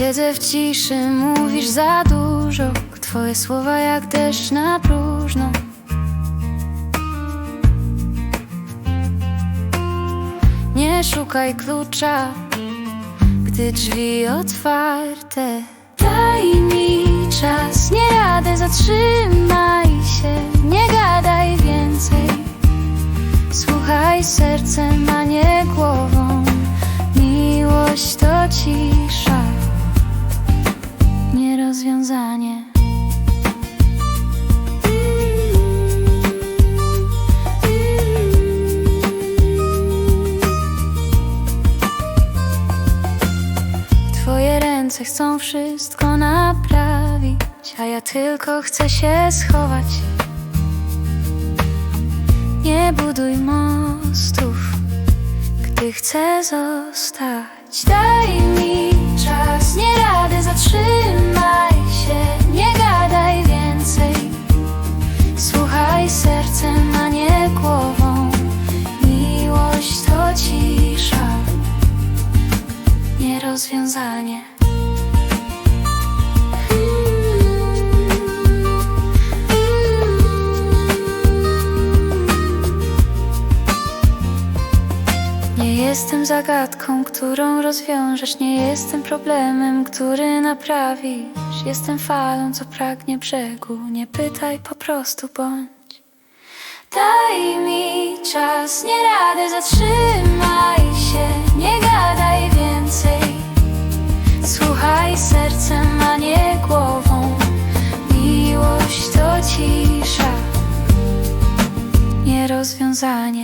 Siedzę w ciszy, mówisz za dużo. Twoje słowa jak deszcz na próżno. Nie szukaj klucza, gdy drzwi otwarte. Daj mi czas, nie radę, zatrzymaj się. Nie gadaj więcej. Słuchaj sercem, a nie głową Nie rozwiązanie Twoje ręce chcą wszystko naprawić A ja tylko chcę się schować nie buduj mostów, gdy chcę zostać. Nie jestem zagadką, którą rozwiążesz. Nie jestem problemem, który naprawisz. Jestem falą, co pragnie brzegu. Nie pytaj, po prostu bądź. Daj mi czas, nie radę, zatrzymaj się. Nie gadaj więcej. Słuchaj sercem, a nie głową. Miłość to cisza. Nie rozwiązanie